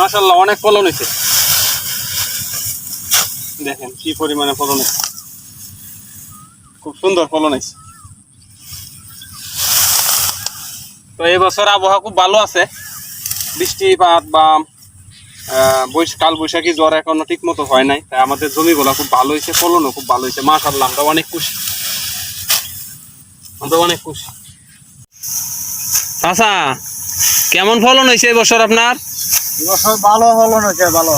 মাশাল্লাহ অনেক ফলন হয়েছে। দেখেন কি পরিমাণে ফলন হয়েছে। খুব সুন্দর ফলন হয়েছে। তো এই বছর আবহাওয়া খুব ভালো আছে। বৃষ্টিপাত বা কাল বৈশাখী জ্বর এখনও ঠিক মতো হয় নাই। তাই আমাদের জমিগুলো খুব ভালো হয়েছে, ফলনও খুব ভালো হয়েছে। মাশাল্লাহ আমরা অনেক খুশি। আমরা অনেক খুশি। আচ্ছা কেমন ফলন হয়েছে এবছর আপনার? এবছর ভালো হলো নাকি ভালো?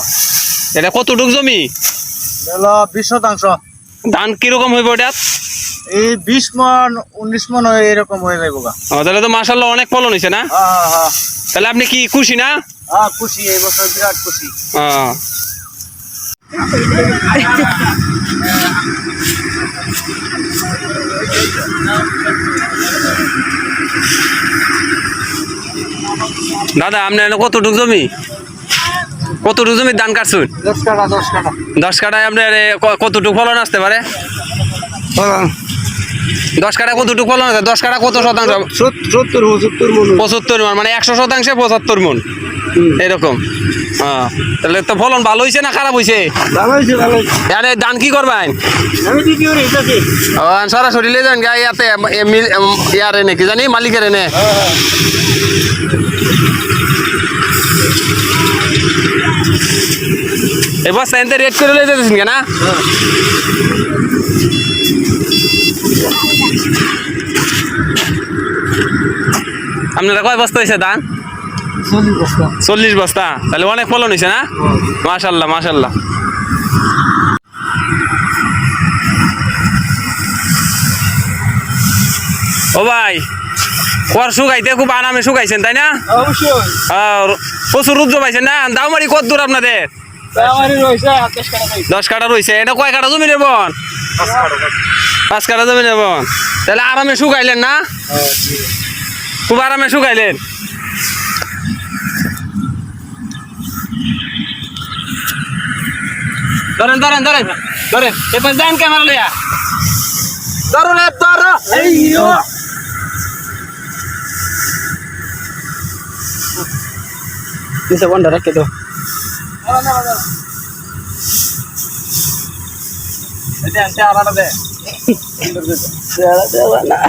এটা কতটুক জমি? হলো বিশ শতাংশ। ধান কীরকম হইব এটা? এই বিশ মন উনিশ মন হয় এরকম হয়ে যাইব গা। ও, তাহলে তো মাসাল্লাহ অনেক ফলন হয়েছে না? হ্যাঁ হ্যাঁ হ্যাঁ। তাহলে আপনি কি খুশি না? হ্যাঁ খুশি এই বছর বিরাট খুশি। ও। দাদা আপনার কতটুক জমি? কতটুক জমির ধান কাটছুন? দশ কাটা দশ কাটায় আপনার কতটুক ফলন আসতে পারে? দশ কাটা কতটুক ফলন? আছে দশ কাটা কত শতাংশ? সত্তর মন। পঁচাত্তর মন মানে একশো শতাংশে পঁচাত্তর মন। এরকম। হ্যাঁ। তাহলে তো ফলন ভালো হয়েছে না খারাপ হয়েছে আরে ধান কি করবেন? সরাসরি লে যান গা ইয়াতে ইয়ারে নে কি জানি মালিকের এনে। এবার সাইনতে রেট করে লয়ে যেতেছেন কেনা? আপনারা কয় বস্তা হয়েছে ধান? চল্লিশ বস্তা। তাহলে অনেক ফলন হয়েছে না? মাশাল্লাহ মাশাল্লাহ ও ভাই কর শুকাইতে খুব আরামে শুকাইছেন তাই না? প্রচুর রুদ্র পাইছেন না? দাউমারি কত দূর আপনাদের? দশ কাটা রয়েছে। এটা কয় কাটা জমি নেবন পাঁচ কাটা জমি নেবন তাহলে আরামে শুকাইলেন না? খুব আরামে শুকাইলেন। ধরেন ধরেন ধরেন ধরেন এবার যান ক্যামেরা লইয়া ধরো রে ধরো এই ইয়ো। দিছে বন্ধ রাখে তো আলাদা দে দেওয়া না